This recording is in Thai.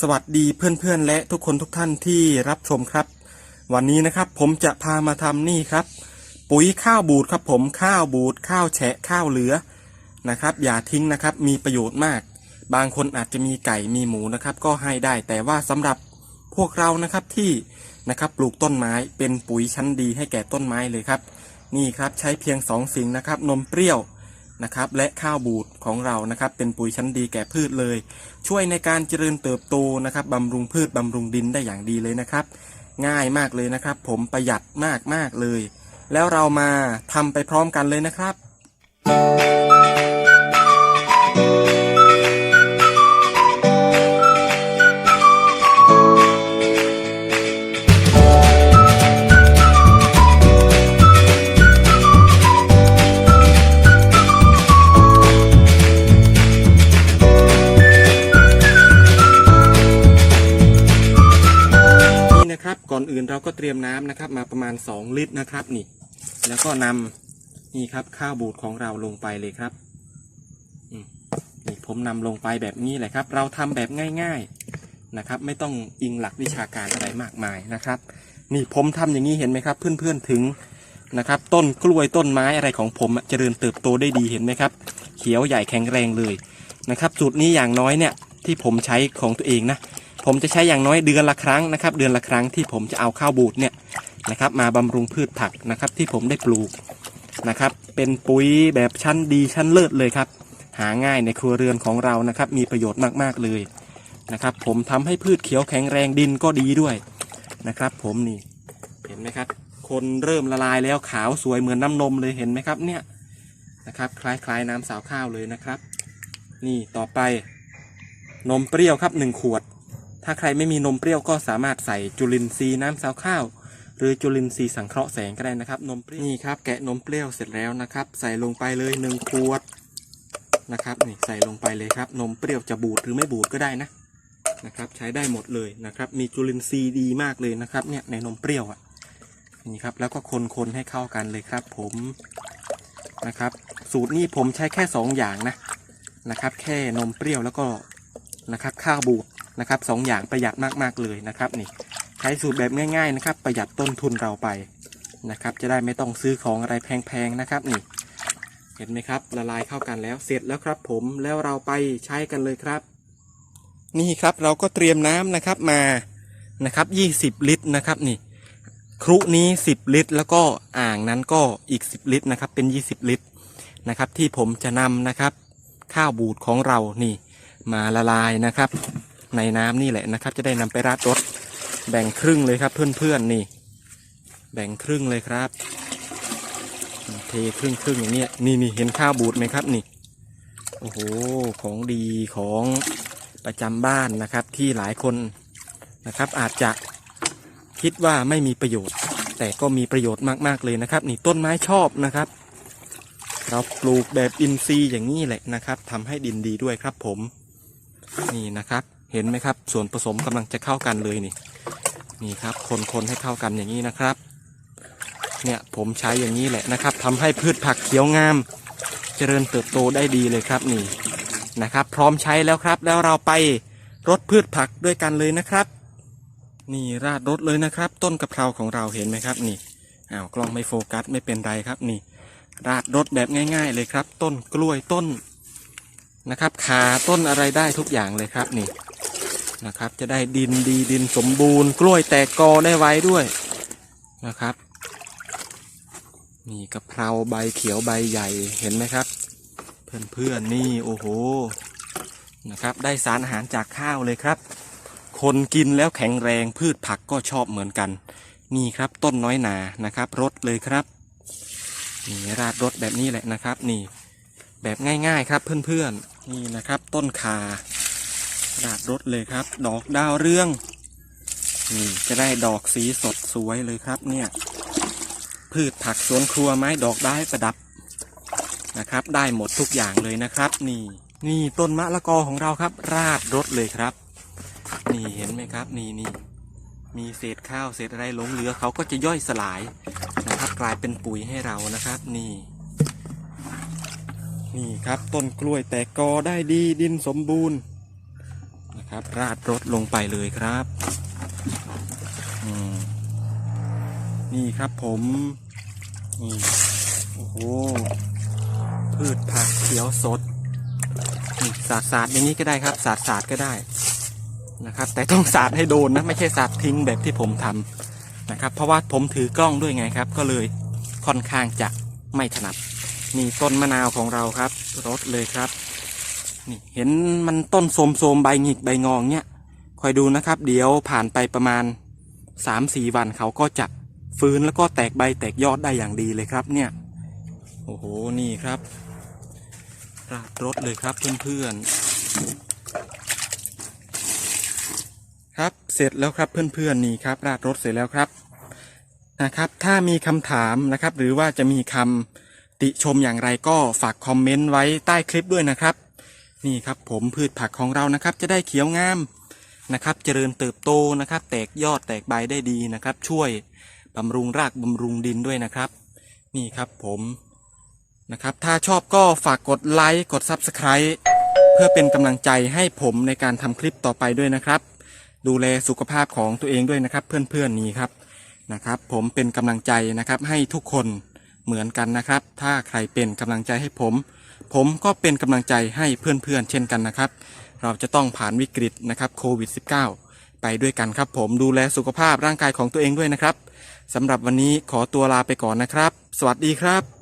สวัสดีเพื่อนๆ และทุกคนทุกท่านที่รับชมครับ วันนี้นะครับผมจะพามาทำนี่ครับ ปุ๋ยข้าวบูดครับผมข้าวบูดข้าวแฉะข้าวเหลือนะครับ อย่าทิ้งนะครับมีประโยชน์มาก บางคนอาจจะมีไก่มีหมูนะครับ ก็ให้ได้แต่ว่าสำหรับพวกเรานะครับที่นะครับปลูกต้นไม้เป็นปุ๋ยชั้นดีให้แก่ต้นไม้เลยครับ นี่ครับใช้เพียงสองสิ่งนะครับ นมเปรี้ยว นะครับและข้าวบูดของเรานะครับเป็นปุ๋ยชั้นดีแก่พืชเลย ช่วยในการเจริญเติบโตนะครับบำรุงพืชบำรุงดินได้อย่างดีเลยนะครับ ง่ายมากเลยนะครับ ผมประหยัดมากมากเลย แล้วเรามาทำไปพร้อมกันเลยนะครับนี่ อนอื่นเราก็เตรียมน้ำนะครับ มาประมาณ 2 ลิตรนะครับนี่ แล้วก็นำนี่ครับข้าวบูดของเราลงไปเลยครับนี่ผมนำลงไปแบบนี้แหละครับ เราทำแบบง่าย ๆนะครับ ไม่ต้องอิงหลักวิชาการอะไรมากมายนะครับ นี่ผมทำอย่างนี้เห็นไหมครับ เพื่อนๆถึงนะครับ ต้นกล้วยต้นไม้อะไรของผมเจริญเติบโตได้ดีเห็นไหมครับ เขียวใหญ่แข็งแรงเลยนะครับสูตรนี้อย่างน้อยเนี่ยที่ผมใช้ของตัวเองนะ ผมจะใช้อย่างน้อยเดือนละครั้งนะครับ เดือนละครั้งที่ผมจะเอาข้าวบูดเนี่ยนะครับ มาบำรุงพืชผักนะครับ ที่ผมได้ปลูกนะครับ เป็นปุ๋ยแบบชั้นดีชั้นเลิศเลยครับ หาง่ายในครัวเรือนของเรานะครับ มีประโยชน์มากๆเลยนะครับ ผมทำให้พืชเขียวแข็งแรงดินก็ดีด้วยนะครับ ผมนี่เห็นไหมครับ คนเริ่มละลายแล้วขาวสวยเหมือนน้ำนมเลยเห็นไหมครับเนี่ยนะครับ คล้ายๆน้ำสาวข้าวเลยนะครับ นี่ต่อไปนมเปรี้ยวครับหนึ่งขวด ถ้าใครไม่มีนมเปรี้ยวก็สามารถใส่จุลินทรีย์น้ำซาวข้าว หรือจุลินทรีย์สังเคราะห์แสงก็ได้นะครับ นมเปรี้ยวนี่ครับแกะนมเปรี้ยวเสร็จแล้วนะครับ ใส่ลงไปเลยหนึ่งขวดนะครับนี่ใส่ลงไปเลยครับ นมเปรี้ยวจะบูดหรือไม่บูดก็ได้นะนะครับ ใช้ได้หมดเลยนะครับ มีจุลินทรีย์ดีมากเลยนะครับเนี่ยในนมเปรี้ยวอะนี่ครับแล้วก็คนๆให้เข้ากันเลยครับ ผมนะครับ สูตรนี้ผมใช้แค่สองอย่างนะนะครับ แค่นมเปรี้ยวแล้วก็นะครับ ข้าวบูด นะครับสองอย่างประหยัดมากๆเลยนะครับนี่ใช้สูตรแบบง่าย ๆนะครับ ประหยัดต้นทุนเราไปนะครับ จะได้ไม่ต้องซื้อของอะไรแพงๆนะครับนี่ เห็นไหมครับละลายเข้ากันแล้วเสร็จแล้วครับ ผมแล้วเราไปใช้กันเลยครับ นี่ครับเราก็เตรียมน้ำนะครับมานะครับ 20 ลิตรนะครับนี่ครุนี้ 10 ลิตร แล้วก็อ่างนั้นก็อีก 10 ลิตรนะครับ เป็น 20 ลิตรนะครับ ที่ผมจะนำนะครับ ข้าวบูดของเรานี่ มาละลายนะครับ ในน้ำนี่แหละนะครับ จะได้นำไปราดรถแบ่งครึ่งเลยครับเพื่อนๆนี่ แบ่งครึ่งเลยครับ เทครึ่งครึ่งอย่างเนี้ยนี่นี่เห็นข้าวบูดไหมครับนี่โอ้โหของดีของประจำบ้านนะครับที่หลายคนนะครับ อาจจะคิดว่าไม่มีประโยชน์ แต่ก็มีประโยชน์มากๆเลยนะครับ นี่ต้นไม้ชอบนะครับ เราปลูกแบบอินทรีย์อย่างนี้แหละนะครับทำให้ดินดีด้วยครับผมนี่นะครับเห็นไหมครับ ส่วนผสมกำลังจะเข้ากันเลยนี่ นี่ครับ คนๆให้เข้ากันอย่างนี้นะครับ เนี่ยผมใช้อย่างนี้แหละนะครับทำให้พืชผักเขียวงาม เจริญเติบโตได้ดีเลยครับนี่นะครับ พร้อมใช้แล้วครับ แล้วเราไปรดพืชผักด้วยกันเลยนะครับ นี่ราดรถเลยนะครับ ต้นกะเพราของเราเห็นไหมครับนี่อ้าวกล้องไม่โฟกัสไม่เป็นไรครับนี่ ราดรถแบบง่าย ๆ เลยครับ ต้นกล้วยต้นนะครับขาต้นอะไรได้ทุกอย่างเลยครับนี่ นะครับ จะได้ดินดีดินสมบูรณ์ กล้วยแตกกอได้ไว้ด้วยนะครับนี่กะเพราใบเขียวใบใหญ่เห็นไหมครับ เพื่อนๆนี่โอ้โหนะครับได้สารอาหารจากข้าวเลยครับ คนกินแล้วแข็งแรงพืชผักก็ชอบเหมือนกัน นี่ครับต้นน้อยหนานะครับรดเลยครับนี่ราดรถแบบนี้แหละนะครับ นี่แบบง่ายๆครับเพื่อนๆนี่นะครับ ต้นขา ดาดรถเลยครับ ดอกดาวเรืองนี่จะได้ดอกสีสดสวยเลยครับ เนี่ย พืชผักสวนครัวไม้ดอกได้ประดับนะครับ ได้หมดทุกอย่างเลยนะครับ นี่ นี่ต้นมะละกอของเราครับ ราดรถเลยครับ นี่เห็นไหมครับ นี่นี่มีเศษข้าวเศษอะไรหลงเหลือเขาก็จะย่อยสลายนะครับ กลายเป็นปุ๋ยให้เรานะครับ นี่ นี่ครับต้นกล้วยแตกกอได้ดีดินสมบูรณ์ นะครับ ราดรถลงไปเลยครับนี่ครับผมนี่โอ้โหพืชผักเขียวสดสาดสาดอย่างนี้ก็ได้ครับสาดสาดก็ได้นะครับ แต่ต้องสาดให้โดนนะไม่ใช่สาดทิ้งแบบที่ผมทำนะครับ เพราะว่าผมถือกล้องด้วยไงครับ ก็เลยค่อนข้างจะไม่ถนัดนี่ต้นมะนาวของเราครับรดเลยครับ นี่เห็นมันต้นโสมๆใบหงิกใบงองเนี่ยคอยดูนะครับ เดี๋ยวผ่านไปประมาณสามสี่วันเขาก็จะฟื้นแล้วก็แตกใบแตกยอดได้อย่างดีเลยครับเนี่ย โอ้โห นี่ครับ ราดรถเลยครับเพื่อนๆ ครับ เสร็จแล้วครับเพื่อนๆนี่ครับ ราดรถเสร็จแล้วครับนะครับ ถ้ามีคำถามนะครับ หรือว่าจะมีคำติชมอย่างไรก็ฝากคอมเมนต์ไว้ใต้คลิปด้วยนะครับ นี่ครับผมพืชผักของเรานะครับ จะได้เขียวงามนะครับ เจริญเติบโตนะครับ แตกยอดแตกใบได้ดีนะครับ ช่วยบำรุงรากบำรุงดินด้วยนะครับ นี่ครับผมนะครับ ถ้าชอบก็ฝากกดไลค์กด Subscribe เพื่อเป็นกำลังใจให้ผมในการทำคลิปต่อไปด้วยนะครับ ดูแลสุขภาพของตัวเองด้วยนะครับ เพื่อนๆนี่ครับนะครับ ผมเป็นกำลังใจนะครับให้ทุกคนเหมือนกันนะครับ ถ้าใครเป็นกำลังใจให้ผม ผมก็เป็นกำลังใจให้เพื่อนๆเช่นกันนะครับ เราจะต้องผ่านวิกฤตนะครับโควิด -19 ไปด้วยกันครับ ผมดูแลสุขภาพร่างกายของตัวเองด้วยนะครับสำหรับวันนี้ขอตัวลาไปก่อนนะครับ สวัสดีครับ